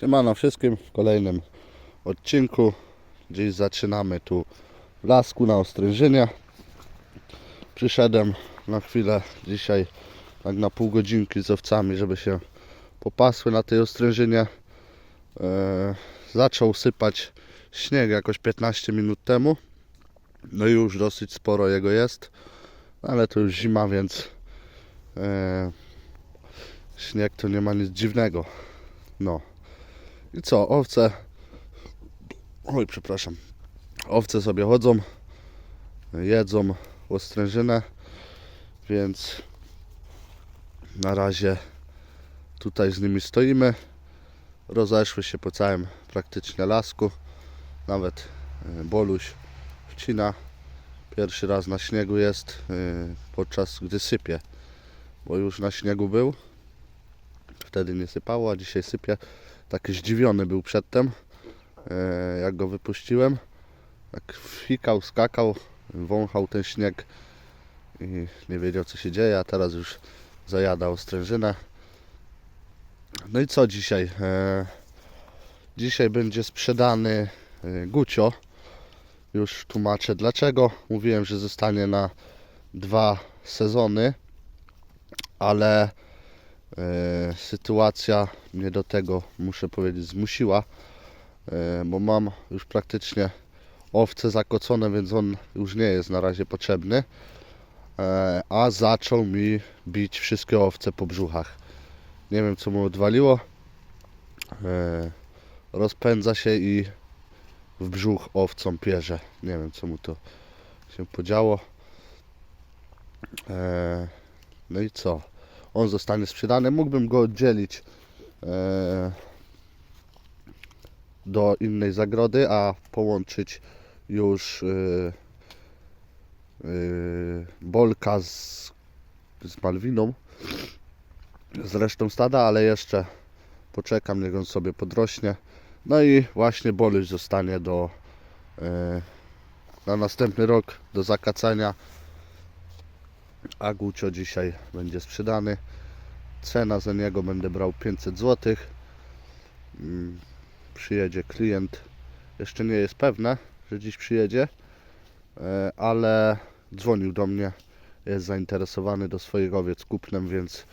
Siemano wszystkim w kolejnym odcinku. Dziś zaczynamy tu w lasku na Ostrężynie. Przyszedłem na chwilę dzisiaj, tak na pół godzinki z owcami, żeby się popasły na tej Ostrężynie. E, zaczął sypać śnieg jakoś 15 minut temu. No i już dosyć sporo jego jest, ale to już zima, więc e, śnieg to nie ma nic dziwnego. No. I co, owce. Oj, przepraszam. Owce sobie chodzą, jedzą ostrężynę, więc na razie tutaj z nimi stoimy. Rozeszły się po całym praktycznie lasku. Nawet e, Boluś wcina. Pierwszy raz na śniegu jest, e, podczas gdy sypie, bo już na śniegu był. Wtedy nie sypało, a dzisiaj sypie taki zdziwiony był przedtem, e, jak go wypuściłem. Tak fikał, skakał, wąchał ten śnieg i nie wiedział co się dzieje, a teraz już zajada ostrężynę. No i co dzisiaj? E, dzisiaj będzie sprzedany e, Gucio. Już tłumaczę dlaczego. Mówiłem, że zostanie na dwa sezony, ale E, sytuacja mnie do tego, muszę powiedzieć, zmusiła, e, bo mam już praktycznie owce zakocone, więc on już nie jest na razie potrzebny, e, a zaczął mi bić wszystkie owce po brzuchach. Nie wiem co mu odwaliło, rozpędza się i w brzuch owcom pierze. Nie wiem co mu to się podziało. No i co? On zostanie sprzedany. Mógłbym go oddzielić e, do innej zagrody, a połączyć już e, e, Bolka z, z Malwiną, z resztą stada, ale jeszcze poczekam, niech on sobie podrośnie. No i właśnie Boluś zostanie do e, na następny rok do zakacania a Gucio dzisiaj będzie sprzedany. Cena za niego będę brał 500 zł. Mm, Przyjedzie klient. Jeszcze nie jest pewne, że dziś przyjedzie, e, ale dzwonił do mnie. Jest zainteresowany do swoich owiec kupnem, więc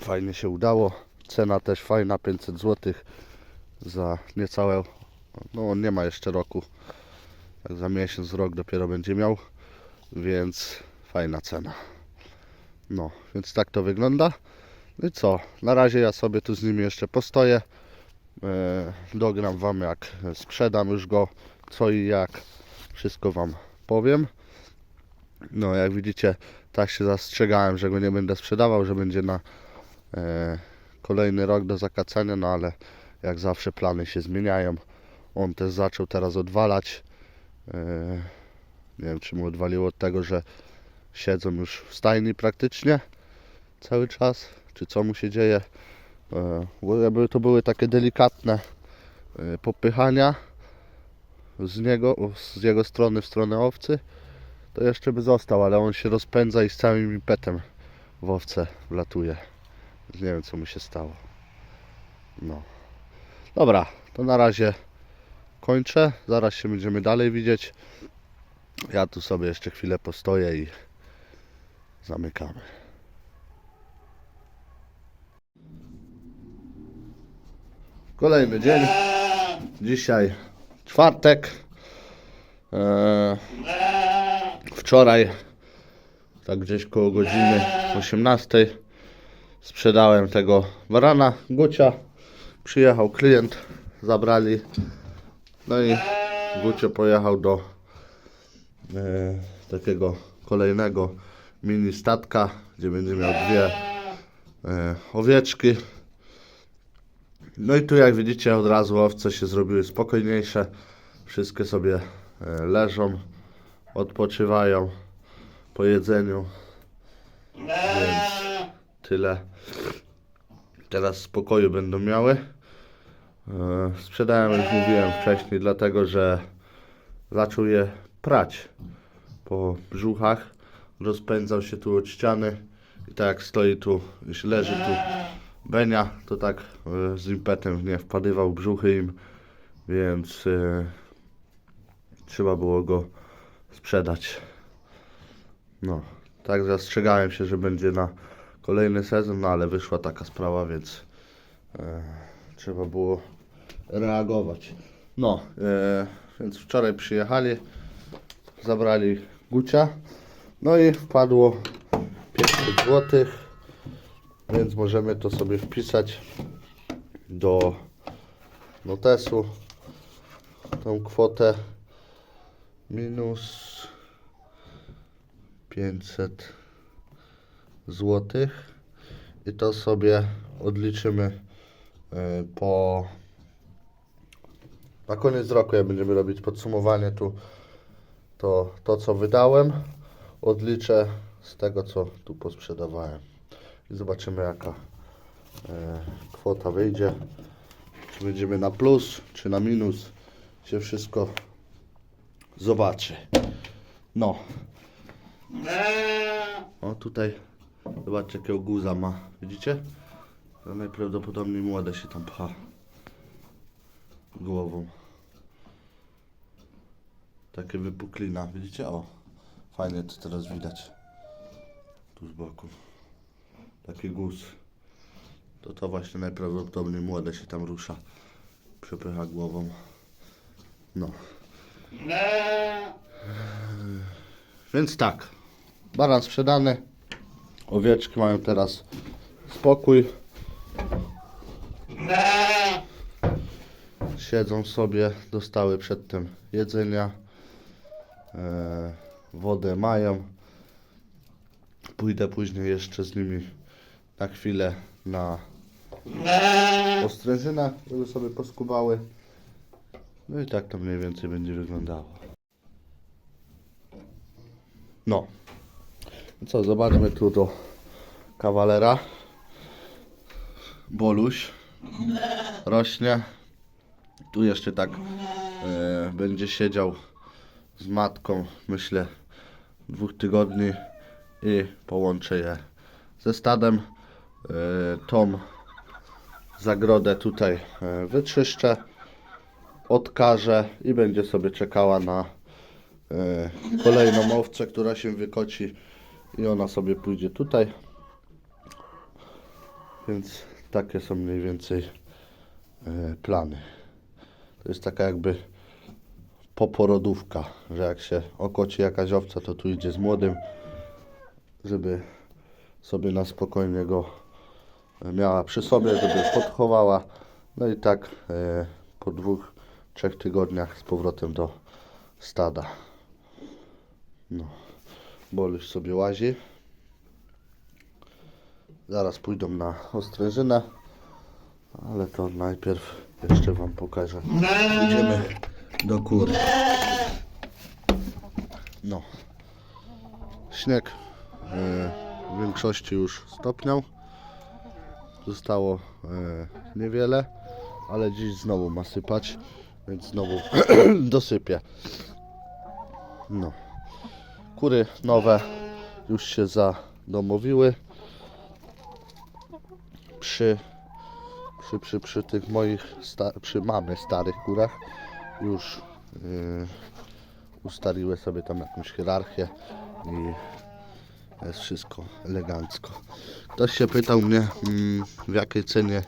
fajnie się udało. Cena też fajna, 500 zł za niecałe. No on nie ma jeszcze roku. Tak za miesiąc, rok dopiero będzie miał, więc fajna cena. No, więc tak to wygląda. No i co? Na razie ja sobie tu z nimi jeszcze postoję. E, dogram Wam jak sprzedam już go, co i jak. Wszystko Wam powiem. No, jak widzicie, tak się zastrzegałem, że go nie będę sprzedawał, że będzie na e, kolejny rok do zakacania, no ale jak zawsze plany się zmieniają. On też zaczął teraz odwalać. E, nie wiem, czy mu odwaliło od tego, że siedzą już w stajni praktycznie cały czas, czy co mu się dzieje. E, jakby to były takie delikatne e, popychania z niego, z jego strony w stronę owcy, to jeszcze by został, ale on się rozpędza i z całym impetem w owce wlatuje. Nie wiem co mu się stało. No. Dobra, to na razie kończę. Zaraz się będziemy dalej widzieć. Ja tu sobie jeszcze chwilę postoję i zamykamy. Kolejny dzień. Dzisiaj czwartek. Eee, wczoraj, tak gdzieś koło godziny 18, sprzedałem tego barana, Gucia. Przyjechał klient, zabrali. No i Gucio pojechał do e, takiego kolejnego mini statka, gdzie będzie miał dwie e, owieczki. No i tu jak widzicie od razu owce się zrobiły spokojniejsze. Wszystkie sobie e, leżą, odpoczywają po jedzeniu. Więc tyle. Teraz spokoju będą miały. E, Sprzedałem, jak mówiłem wcześniej, dlatego że zaczął je prać po brzuchach. Rozpędzał się tu od ściany i tak jak stoi tu, już leży tu Benia to tak e, z impetem nie wpadywał brzuchy im, więc e, trzeba było go sprzedać. No, tak zastrzegałem się, że będzie na kolejny sezon, no ale wyszła taka sprawa, więc e, trzeba było reagować. No, e, więc wczoraj przyjechali, zabrali Gucia, no i wpadło 500 zł, więc możemy to sobie wpisać do notesu, tą kwotę minus 500 złotych. I to sobie odliczymy e, po na koniec roku jak będziemy robić podsumowanie tu to, to co wydałem odliczę z tego co tu posprzedawałem. I zobaczymy jaka e, kwota wyjdzie. Czy będziemy na plus czy na minus się wszystko zobaczy. No. O tutaj zobaczcie jakiego guza ma. Widzicie? To najprawdopodobniej młode się tam pcha głową. Takie wypuklina. Widzicie? O fajnie to teraz widać. Tu z boku. Taki guz. To to właśnie najprawdopodobniej młode się tam rusza. Przepycha głową. No. Więc tak. Baran sprzedany. Owieczki mają teraz spokój. Siedzą sobie. Dostały przedtem jedzenia. E, wodę mają. Pójdę później jeszcze z nimi na chwilę na ostrężynę, żeby sobie poskubały no i tak to mniej więcej będzie wyglądało. No. Co, zobaczmy tu do kawalera. Boluś rośnie. Tu jeszcze tak e, będzie siedział z matką, myślę, dwóch tygodni i połączę je ze stadem. E, tą zagrodę tutaj e, wyczyszczę, odkażę i będzie sobie czekała na e, kolejną owcę, która się wykoci i ona sobie pójdzie tutaj. Więc takie są mniej więcej plany. To jest taka jakby poporodówka, że jak się okoci jakaś owca, to tu idzie z młodym, żeby sobie na spokojnie go miała przy sobie, żeby podchowała. No i tak e, po dwóch, trzech tygodniach z powrotem do stada. No, Boluś sobie łazi. Zaraz pójdą na ostrężynę, ale to najpierw jeszcze Wam pokażę. Idziemy do kury. No. Śnieg e, w większości już stopniał. Zostało e, niewiele, ale dziś znowu ma sypać, więc znowu dosypię. No. Kury nowe już się zadomowiły. Przy przy, przy, przy tych moich, przy mamy starych kurach już yy, ustaliły sobie tam jakąś hierarchię i jest wszystko elegancko. Ktoś się pytał mnie mm, w jakiej cenie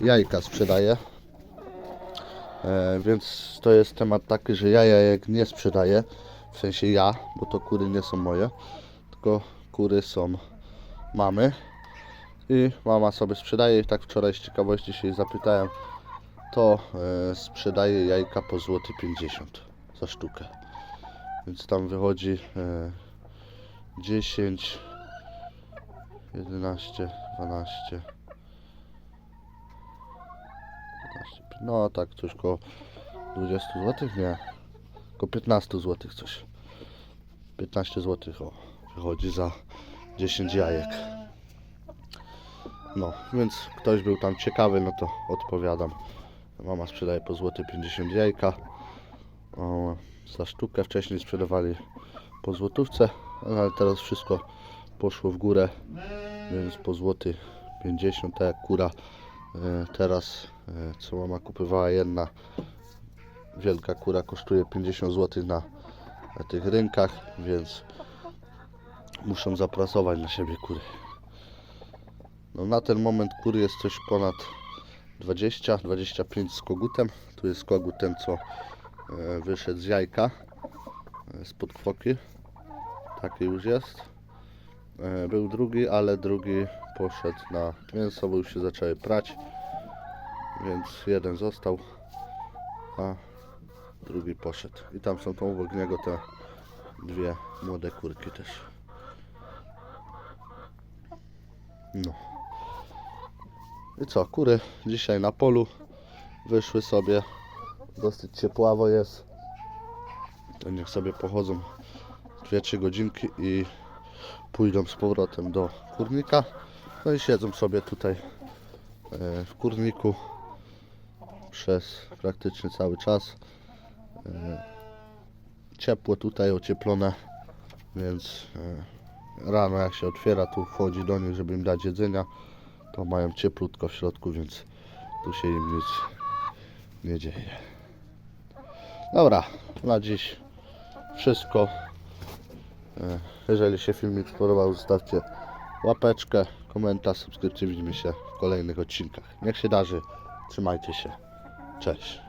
jajka sprzedaję. E, więc to jest temat taki, że ja jajek nie sprzedaję, w sensie ja, bo to kury nie są moje, tylko kury są mamy i mama sobie sprzedaje i tak wczoraj z ciekawości się zapytałem to e, sprzedaje jajka po złoty 50 za sztukę. Więc tam wychodzi e, 10 11 12 15, no tak coś koło 20 zł nie. Koło 15 zł coś. 15 zł o, wychodzi za 10 jajek. No, więc ktoś był tam ciekawy, no to odpowiadam. Mama sprzedaje po złoty 50 jajka o, za sztukę. Wcześniej sprzedawali po złotówce, ale teraz wszystko poszło w górę, więc po złoty 50, tak jak kura e, teraz, e, co mama kupowała jedna wielka kura kosztuje 50 zł na, na tych rynkach, więc muszą zapracować na siebie kury. No na ten moment kury jest coś ponad 20-25 z kogutem. Tu jest kogut ten, co e, wyszedł z jajka e, spod kwoki. Taki już jest. E, Był drugi, ale drugi poszedł na mięso, bo już się zaczęły prać. Więc jeden został, a drugi poszedł. I tam są tą obok niego te dwie młode kurki też. No. I co, kury dzisiaj na polu wyszły sobie. Dosyć ciepławo jest. To niech sobie pochodzą 2-3 godzinki i pójdą z powrotem do kurnika. No i siedzą sobie tutaj e, w kurniku przez praktycznie cały czas. E, Ciepło tutaj, ocieplone, więc e, rano jak się otwiera, tu wchodzi do nich, żeby im dać jedzenia, to mają cieplutko w środku, więc tu się im nic nie dzieje. Dobra, na dziś wszystko. E, Jeżeli się filmik spodobał, zostawcie łapeczkę, komentarz, subskrypcję. Widzimy się w kolejnych odcinkach. Niech się darzy. Trzymajcie się. Cześć.